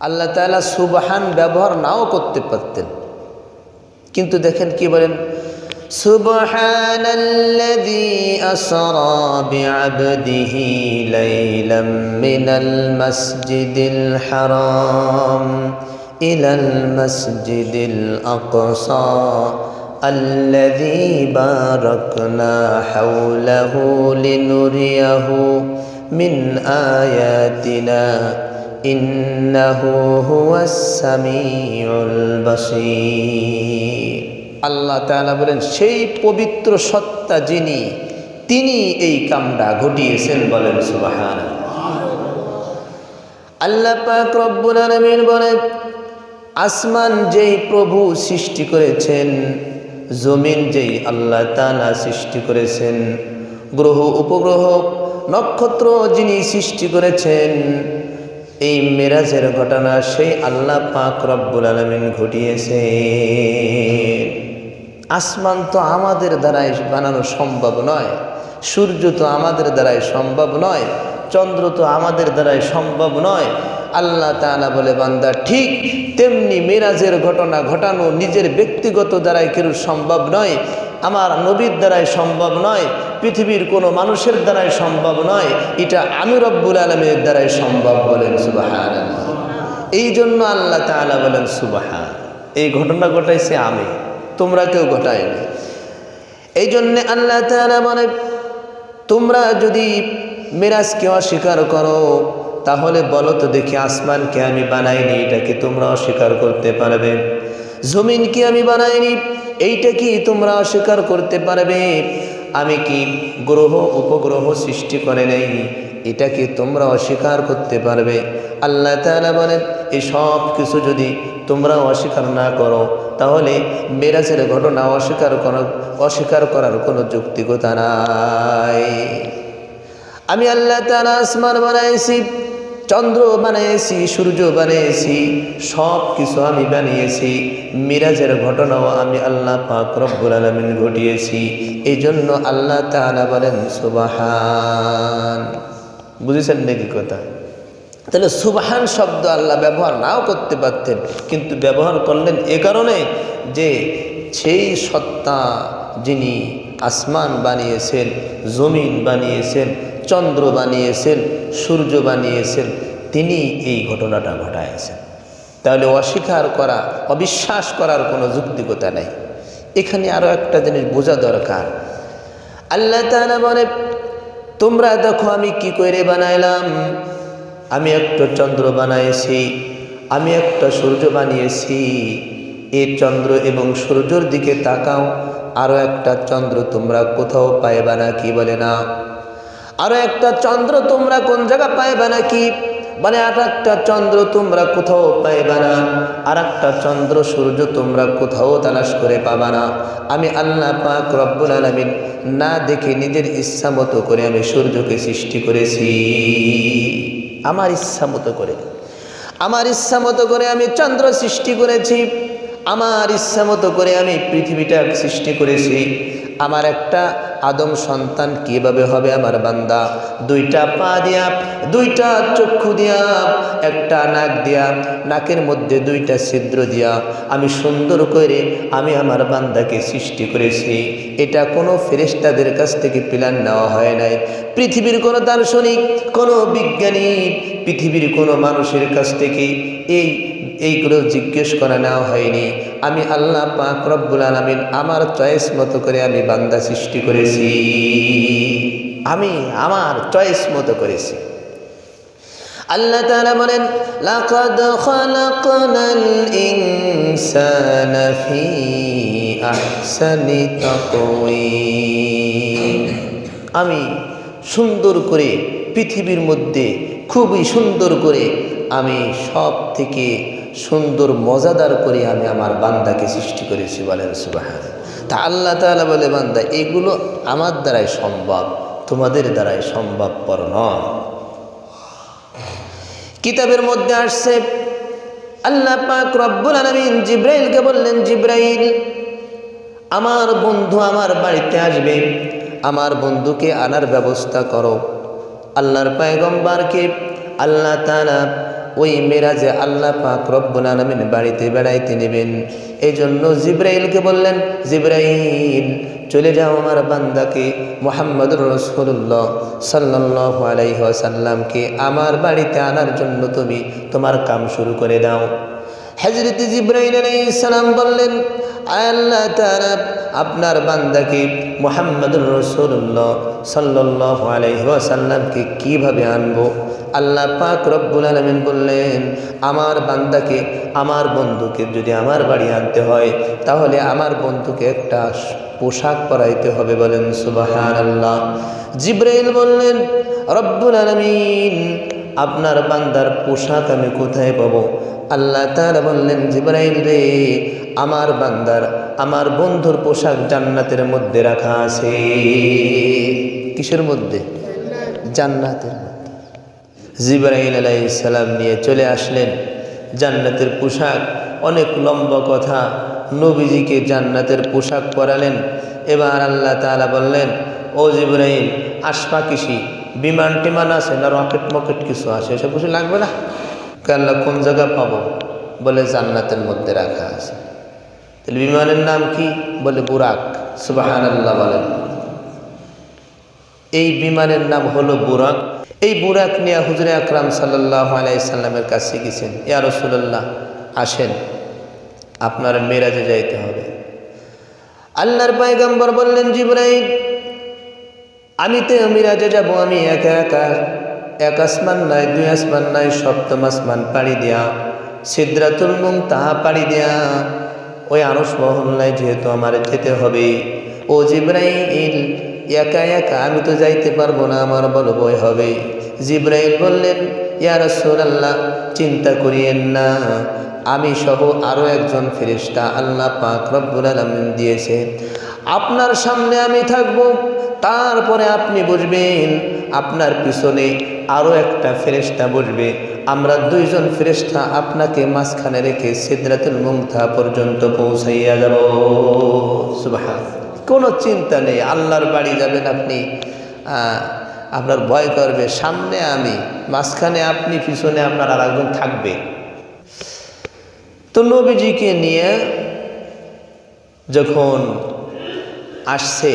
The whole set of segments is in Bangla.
আল্লাহ তালা সুবাহান ব্যবহার নাও করতে পারতেন কিন্তু দেখেন কি বলেন سبحان الذي أسرى بعبده ليلا من المسجد الحرام إلى المسجد الأقصى الذي باركنا حوله لنريه من آياتنا আল্লাহ বলেন, সেই পবিত্র সত্তা যিনি, তিনি এই কামটা ঘটিয়েছেন বলেন সুবাহান আল্লাহ পাক বলেন, আসমান যেই প্রভু সৃষ্টি করেছেন, জমিন যেই আল্লাহ তালা সৃষ্টি করেছেন, গ্রহ, উপগ্রহ, নক্ষত্র যিনি সৃষ্টি করেছেন এই মেরাজের ঘটনা সেই আল্লাহ পাক রব্বুল আলমিন ঘটিয়েছে। আসমান তো আমাদের দ্বারাই বানানো সম্ভব নয়, সূর্য তো আমাদের দ্বারাই সম্ভব নয়, চন্দ্র তো আমাদের দ্বারাই সম্ভব নয়। আল্লাহ তাআলা বলে, বান্দা, ঠিক তেমনি মেরাজের ঘটনা ঘটানো নিজের ব্যক্তিগত দ্বারাই কেউ সম্ভব নয়? আমার নবীর দ্বারাই সম্ভব নয়, পৃথিবীর কোনো মানুষের দ্বারাই সম্ভব নয়, এটা আমি রব্বুল আলমের দ্বারাই সম্ভব বলেন সুবাহান এই জন্য আল্লাহ তাআলা বলেন সুবাহান, এই ঘটনা ঘটাইছে আমি, তোমরা কেউ ঘটায়নি। এই জন্যে আল্লাহ তাআলা মানে তোমরা যদি মেরাজকে অস্বীকার করো, তাহলে বলো তো দেখি আসমানকে আমি বানাইনি, এটাকে তোমরা অস্বীকার করতে পারবে। জমিনকে আমি বানাইনি এইটা কি তোমরা অস্বীকার করতে পারবে? আমি কি গ্রহ, উপগ্রহ সৃষ্টি করে নেই? এটা কি তোমরা অস্বীকার করতে পারবে? আল্লাহ তাআলা বলেন, এই সব কিছু যদি তোমরা অস্বীকার না করো, তাহলে মেরাজের ঘটনা অস্বীকার করা, অস্বীকার করার কোনো যুক্তিকতা নাই। আমি আল্লাহ তাআলা আসমান বানাইছি চন্দ্র বানিয়েছি সূর্য বানিয়েছি সব কিছু আমি বানিয়েছি, মিরাজের ঘটনাও আমি আল্লাহ পাক রব্বুল আলমিন ঘটিয়েছি এই জন্য আল্লাহ তাআলা বলেন, সুবাহান। বুঝেছেন নাকি কথা? তাহলে সুবাহান শব্দ আল্লাহ ব্যবহার নাও করতে পারতেন, কিন্তু ব্যবহার করলেন এ কারণে যে সেই সত্তা যিনি আসমান বানিয়েছেন, জমিন বানিয়েছেন চন্দ্র বানিয়েছেন, সূর্য বানিয়েছেন তিনি এই ঘটনাটা ঘটাইছেন। তাহলে অস্বীকার করা, অবিশ্বাস করার কোনো যুক্তিকতা নেই। এখানে আরও একটা জিনিস বোঝা দরকার। আল্লাহ তাআলা বলে, তোমরা দেখো আমি কি করে বানাইলাম? আমি একটা চন্দ্র বানাইছি, আমি একটা সূর্য বানিয়েছি। এই চন্দ্র এবং সূর্যর দিকে তাকাও আরও একটা চন্দ্র তোমরা কোথাও পাইবা না কি বলে না? আরও একটা চন্দ্র তোমরা কোন জায়গা পাইবা নাকি? মানে আর একটা চন্দ্র তোমরা কোথাও পাইবা না। আর একটা চন্দ্র সূর্য তোমরা কোথাও তালাশ করে পাবা না। আমি আল্লাহ পাক রব্বুল আলমিন না দেখে নিজের ইচ্ছা মতো করে আমি সূর্যকে সৃষ্টি করেছি। আমার ইচ্ছা মতো করে। আমার ইচ্ছা মতো করে আমি চন্দ্র সৃষ্টি করেছি। আমার ইচ্ছা মতো করে আমি পৃথিবীটা সৃষ্টি করেছি। আমার একটা আদম সন্তান কীভাবে হবে আমার বান্দা? দুইটা পা দিয়া, দুইটা চক্ষু দিয়া, একটা নাক দিয়া, নাকের মধ্যে দুইটা ছিদ্র দিয়া। আমি সুন্দর করে আমি আমার বান্দাকে সৃষ্টি করেছি। এটা কোনো ফেরেস্তাদের কাছ থেকে প্ল্যান নেওয়া হয় নাই। পৃথিবীর কোনো দার্শনিক, কোনো বিজ্ঞানী, পৃথিবীর কোনো মানুষের কাছ থেকে এই এইগুলো জিজ্ঞেস করা নেওয়া হয়নি। আমি আল্লাহ পাক রব্বুল আলমিন আমার চয়েস মতো করে আমি বান্দা সৃষ্টি করেছি। আমি আমার চয়েস মতো করেছি। আল্লাহ তাআলা বলেন, লাকাদ খালাকনাল ইনসানা ফি আহসানি তাকওয়িম। আমি সুন্দর করে পৃথিবীর মধ্যে, খুবই সুন্দর করে আমি সব থেকে সুন্দর, মজাদার করে আমি আমার বান্দাকে সৃষ্টি করেছি বলেন সুবাহান তা আল্লাহ তাআলা বলে, বান্দা, এগুলো আমার দ্বারাই সম্ভব, তোমাদের দ্বারাই সম্ভবপর নয়। কিতাবের মধ্যে আসছে, আল্লাহ পাক রব্বুল আলামিন জিব্রাইলকে বললেন, জিব্রাইল, আমার বন্ধু আমার বাড়িতে আসবে, আমার বন্ধুকে আনার ব্যবস্থা করো। আল্লাহর পায়গম্বারকে আল্লাহ তাআলা ওই মেরাজে আল্লাহ পাক রব্বুল আলমিন বাড়িতে বেড়াইতে নেবেন। এই জন্য জিব্রাইলকে বললেন, জিব্রাইল, চলে যাও আমার বান্দাকে, মোহাম্মদুর রসুল্লাহ সাল্লাহ আলাইসাল্লামকে আমার বাড়িতে আনার জন্য তুমি তোমার কাম শুরু করে দাও। হজরত জিব্রাইল আলাইসালাম বললেন, আল্লাহ তাআলা আপনার বান্দাকে মোহাম্মদুর রসুল্লাহ সাল্লাহ আলাইসাল্লামকে কীভাবে আনব? আল্লাহ পাক রব্বুল আলমিন বললেন, আমার বান্দাকে, আমার বন্ধুকে যদি আমার বাড়ি আনতে হয়, তাহলে আমার বন্ধুকে একটা পোশাক পরাইতে হবে বলেন সুবাহান আল্লাহ জিব্রাইল বললেন, রব্বুল আলমিন, আপনার বান্দার পোশাক আমি কোথায় পাবো? আল্লাহ তারা বললেন, জিব্রাইল রে, আমার বান্দার আমার বন্ধুর পোশাক জান্নাতের মধ্যে রাখা আছে। কিসের মধ্যে? জান্নাতের মধ্যে। জিব্রাইল আলাইসালাম নিয়ে চলে আসলেন। জান্নাতের পোশাক অনেক লম্বা কথা। নবীজিকে জান্নাতের পোশাক পরালেন। এবার আল্লাহ তাআলা বললেন, ও জিব্রাইল আসপা কৃষি বিমান টিমান আছে না রকেট মকেট কিছু আছে? এসব কিছু লাগবে না? আল্লাহ কোন জায়গা পাবো? বলে জান্নাতের মধ্যে রাখা আছে। তাহলে বিমানের নাম কি? বলে বুরাক। সুবাহান আল্লাহ বলেন। এই বিমানের নাম হলো বুরাক। এই বুরাক নিয়ে হুজরে আকরাম সাল্লাহ আলাইসাল্লামের কাছে গেছেন। ইয়া রসুল্লাহ আসেন। আপনার মেরাজে যাইতে হবে। আল্লাহর পায়গাম্বর বললেন, জিব্রাইল, আমি তো মিরাজে যাব, আমি একা একা। এক আসমান নাই, দুই আসমান নাই, সপ্তম আসমান পাড়ি দিয়া, সিদ্রাতুল মুং তাহা পাড়ি দিয়া ওই আরস মহল্লায় যেহেতু আমার যেতে হবে। ও জিব্রাইল, একা একা আমি তো যাইতে পারব না, আমার বড় বই হবে। জিব্রাইল বললেন, ইয়া রাসূলুল্লাহ, চিন্তা করিয়েন না। আমি সহ আরও একজন ফেরেশতা আল্লাহ পাক রব্বুল আলামিন দিয়েছে আপনার সামনে আমি থাকব, তারপরে আপনি বুঝবেন আপনার পিছনে আরও একটা ফেরেশতা বসবে। আমরা দুইজন ফেরেশতা আপনাকে মাঝখানে রেখে সিদ্রাতুল মুমথা পর্যন্ত পৌঁছাইয়া যাব। কোনো চিন্তা নেই, আল্লাহর বাড়ি যাবেন আপনি। আপনার ভয় করবে, সামনে আমি, মাঝখানে আপনি, পিছনে আপনার আর একজন থাকবে। তো নবীজিকে নিয়ে যখন আসছে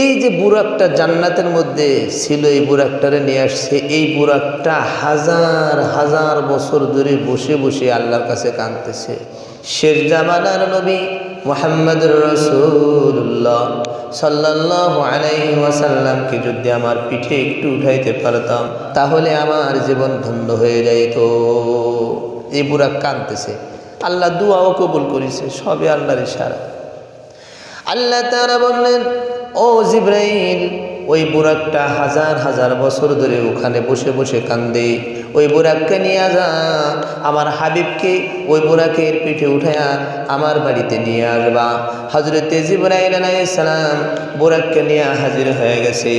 এই যে বুরাকটা জান্নাতের মধ্যে ছিল, এই বুরাকটারে নিয়ে আসছে, এই বুরাকটা হাজার হাজার বছর ধরে বসে বসে আল্লাহর কাছে কাঁদতেছে। শেষ জামানার নবী মোহাম্মদ রসুল্লাহ সাল্লাহ আলাইহি ওয়াসাল্লামকে যদি আমার পিঠে একটু উঠাইতে পারতাম, তাহলে আমার জীবন ধন্য হয়ে যাইত। এই বুরাক কাঁদতেছে। আল্লাহ দুয়াও কবুল করেছে সবে আল্লাহর ইশারা। আল্লাহ তারা বললেন, ও জিব্রাইল, ওই বুরাকটা হাজার হাজার বছর ধরে ওখানে বসে বসে কান্দে। ওই বুরাককে নিয়ে যা, আমার হাবিবকে ওই বুরাকের পিঠে উঠায়া আমার বাড়িতে নিয়ে আসবা। হজরতে জিব্রাইল আলাইসালাম বুরাককে নিয়ে হাজির হয়ে গেছে।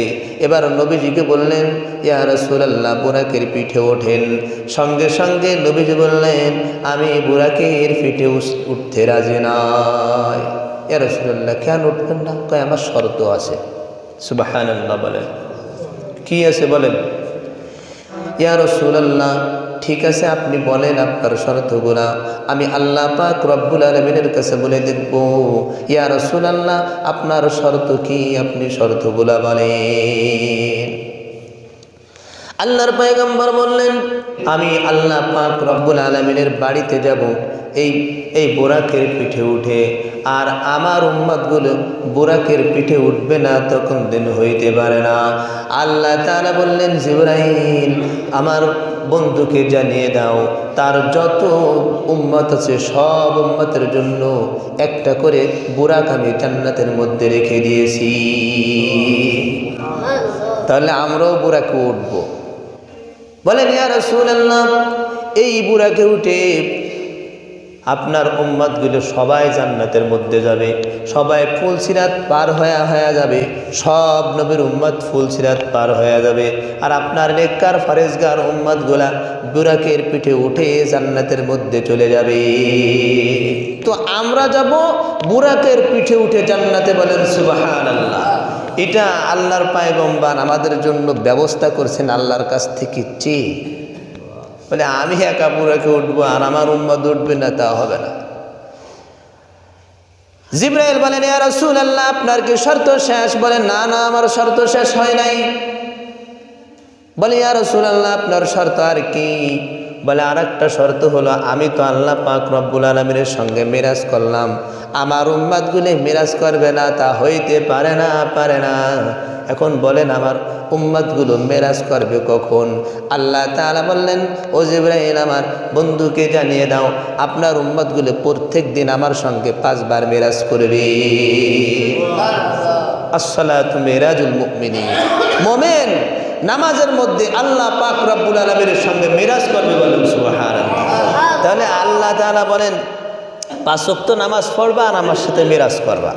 এবার নবীজিকে বললেন, ইয়া রসুলাল্লাহ, বুরাকের পিঠে ওঠেন। সঙ্গে সঙ্গে নবীজি বললেন, আমি বুরাকের পিঠে উঠতে রাজি নয়। ইয়া রসুল্লাহ কেন উঠবেন না? কয়, আমার শর্ত আছে। সুবাহান বলেন। কি আছে বলেন? ইয়া রসুলাল্লাহ, ঠিক আছে, আপনি বলেন আপনার শর্তগুলা। আমি আল্লাহ পাক রব্বুল আলমিনের কাছে বলে দেখব। ইয়া রসুলাল্লাহ, আপনার শর্ত কি? আপনি শর্তগুলা বলেন। আল্লাহর পয়গম্বর বললেন আমি আল্লাহ পাক রব্বুল আলমিনের বাড়িতে যাব এই এই বোরাকের পিঠে উঠে আর আমার উম্মতগুলো বোরাকের পিঠে উঠবে না তখন দিন হইতে পারে না। আল্লাহ তাআলা বললেন জিব্রাইল আমার বন্ধুকে জানিয়ে দাও তার যত উম্মত আছে সব উম্মতের জন্য একটা করে বুরাক আমি জান্নাতের মধ্যে রেখে দিয়েছি। তাহলে আমরাও বুড়াকে উঠবো। বলেন, ইয়া রাসূলুল্লাহ, এই বুড়াকে উঠে আপনার উম্মতগুলো সবাই জান্নাতের মধ্যে যাবে। সবাই ফুল ফুলসিরাত পার হয়ে হয়ে যাবে। সব নবীর উম্মত ফুলসিরাত পার হয়ে যাবে। আর আপনার নেককার ফারেজগার উম্মতগুলা বুরাকের পিঠে উঠে জান্নাতের মধ্যে চলে যাবে। তো আমরা যাব বুরাকের পিঠে উঠে জান্নাতে বলেন, সুবহানাল্লাহ। এটা আল্লাহর পায়গম্বান আমাদের জন্য ব্যবস্থা করছেন আল্লাহর কাছ থেকে চেয়ে। বলে, আমি একা বুড়াকে উঠবো আর আমার উম্মত উঠবে না, তা হবে না। জিব্রাইল বলেন, ইয়া রাসূল আল্লাহ আপনার কি শর্ত শেষ? বলেন না না, আমার শর্ত শেষ হয় নাই। বলে, ইয়া রাসূল আল্লাহ আপনার শর্ত আর কি? বলে আর একটা শর্ত হলো আমি তো আল্লাহ পাক রব্বুল আলমীর সঙ্গে মিরাজ করলাম। আমার উম্মাদগুলি মিরাজ করবে না তা হইতে পারে না পারে না। এখন বলেন আমার উম্মাদগুলো মেরাজ করবে কখন? আল্লাহ তাআলা বললেন ও জিব্রাইল আমার বন্ধুকে জানিয়ে দাও আপনার উম্মাদগুলো প্রত্যেক দিন আমার সঙ্গে পাঁচবার মেরাজ করবে। আসসালাতু মিরাজুল মুমিনিন। মোমেন নামাজের মধ্যে আল্লাহ পাক রব্বুল আলমীর সঙ্গে মিরাজ করবে বলেন, সুবহানাল্লাহ। তাহলে আল্লাহ তাআলা বলেন পাঁচক্ত নামাজ পড়বা আর আমার সাথে মিরাজ করবা।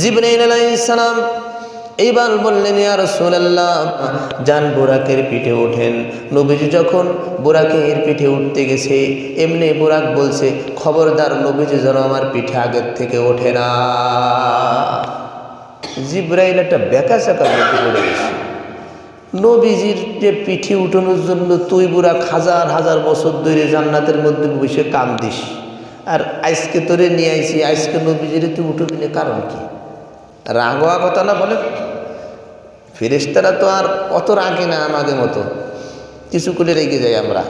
জিবরাইল আলাইহিস এইবার বললেন, ইয়া রাসূলুল্লাহ, যান বুরাকের পিঠে ওঠেন। নবীজি যখন বুরাকের পিঠে উঠতে গেছে, এমনি বোরাক বলছে, খবরদার নবীজি যেন আমার পিঠে আগের থেকে ওঠে না। জিব্রাইল একটা বেকা চাকা মধ্যে পড়ে গেছে নবীজির যে পিঠে উঠানোর জন্য তুই বুড়া হাজার হাজার বছর ধরে জান্নাতের মধ্যে বসে কাম দিস আর আজকে তোরে নিয়ে আইছি, আজকে নবীজির তুই উঠে দিলে কারণ কি? রাগ হওয়া কথা না বলে? ফেরেস্তারা তো আর অত রাগে না আমাদের মতো। কিছু করে রেগে যাই আমরা।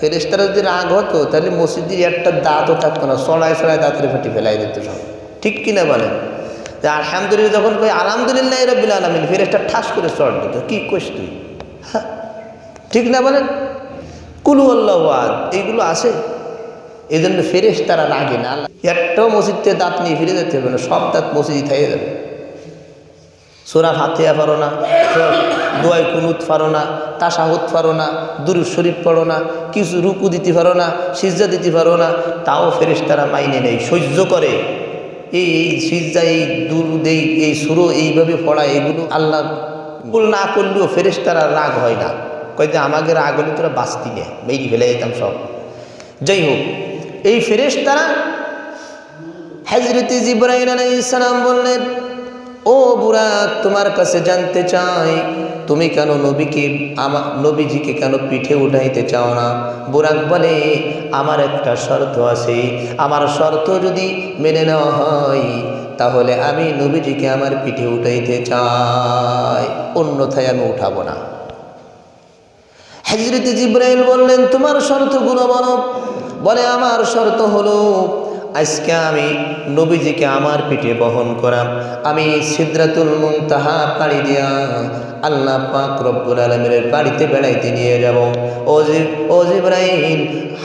ফেরেস্তারা যদি রাগ হতো, তাহলে মসজিদের একটা দাঁতও থাকতো না সড়ায় সড়ায় দাঁতের ফাটি ফেলাই দিত সব। ঠিক কিনা বলেন? যে আলহামদুলিল্লাহ যখন কই আলহামদুলিল্লাহ রবিল আলমিন ফেরেস্তা ঠাস করে চড় দিত কী কইস তুই? হ্যাঁ, ঠিক না বলেন? কুলু আল্লাহ এইগুলো আছে? এই জন্য ফেরেস তারা রাগে না। একটাও মসজিদে দাঁত নিয়ে ফিরে যেতে হবে না সব দাঁত মসজিদ থেকে যাবে। সোরা ফাতিয়া পারো না দোয়াই কুনুত পারো না তাসাহুত পারো না দুরু শরীফ পড়ো না কিছু রুকু দিতে পারো না সিজা দিতে পারো না তাও ফেরেস তারা মাইনে নেই সহ্য করে। এই সিজা এই দুরুদ, এই এই সুরো এইভাবে পড়া এগুলো আল্লাহ ভুল না করলেও ফেরেস তারা রাগ হয় না। কয় যে আমাকে রাগ হলে তোরা বাঁচতি নে মেরি ফেলে যেতাম সব। যাই হোক, এই ফেরেস তারা হজরত জিব্রাইল আলাইহিস সালাম বললেন, ও বুড়া, তোমার কাছে জানতে চাই তুমি কেন নবীকে আমার নবীজিকে কেন পিঠে উঠাইতে চাও না? বুরাক বলে, আমার একটা শর্ত আছে। আমার শর্ত যদি মেনে নেওয়া হয়, তাহলে আমি নবীজিকে আমার পিঠে উঠাইতে চাই। অন্যথায় আমি উঠাবো না। হজরত জিব্রাইল বললেন, তোমার শর্তগুলো বলো বলে, আমার শর্ত হলো, আজকে আমি নবীজিকে আমার পিঠে বহন করাম। আমি সিদ্রাতুল মুনতাহা পাড়ি দিয়া আল্লাহ পাক রব্বুল আলমের বাড়িতে বেড়াইতে নিয়ে যাব। ও জি ও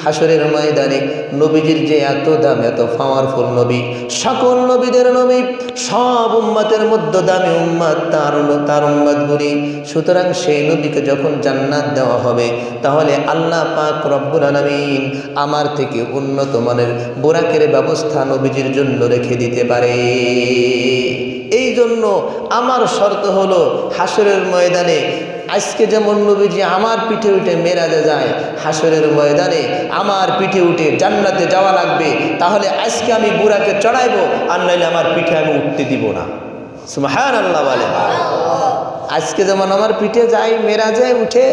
হাসরের ময়দানে নবীজির যে এত দাম, এত পাওয়ারফুল নবী, সকল নবীদের নবী, সব উম্মাতের মধ্যে দামি উম্মাদ তার তার উম্মাতগুলি। সুতরাং সেই নবীকে যখন জান্নাত দেওয়া হবে, তাহলে আল্লাহ পাক রব্বুল আলমিন আমার থেকে উন্নত মানের বোরাকের ব্যবস্থা নবীজির জন্য রেখে দিতে পারে। এই জন্য আমার শর্ত হলো হাসরের ময়দানে। আজকে যেমন নবীজি আমার পিঠে উঠে মেরাজে যায় হাসরের ময়দানে আমার পিঠে উঠে জান্নাতে যাওয়া লাগবে। তাহলে আজকে আমি বুড়াকে চড়াইবো, আর নাইলে আমার পিঠে আমি উঠতে দিব না। সুমাহান আল্লাহ বলে। আজকে যেমন আমার পিঠে যাই, মেরাজে উঠে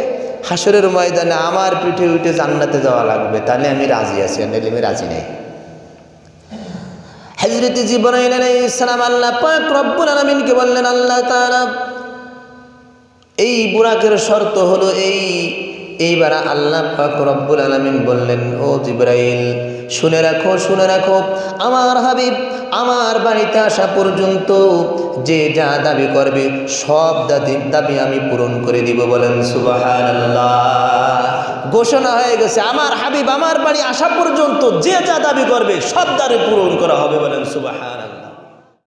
হাসরের ময়দানে আমার পিঠে উঠে জান্নাতে যাওয়া লাগবে, তাহলে আমি রাজি আছি, আর নাইলে আমি রাজি নেই। হজরত জিবরাইল আলাইহিস সালাম আল্লাহ পাক রব্বুল আলামিনকে বললেন, আল্লাহ তাআলা, এই বুরাকের শর্ত হলো এই। এইবার আল্লাহ পাক রব্বুল আলামিন বললেন, ও জিব্রাইল, শুনে রাখো শুনে রাখো, আমার হাবিব আমার বাড়িতে আসা পর্যন্ত যে যা দাবি করবে সব দাবি দাবি আমি পূরণ করে দিব বলেন, সুবহানাল্লাহ। ঘোষণা হয়ে গেছে, আমার হাবিব, আমার বাড়ি আসা পর্যন্ত যে যা দাবি করবে, সব দাবি পূরণ করা হবে, বলেন সুবাহান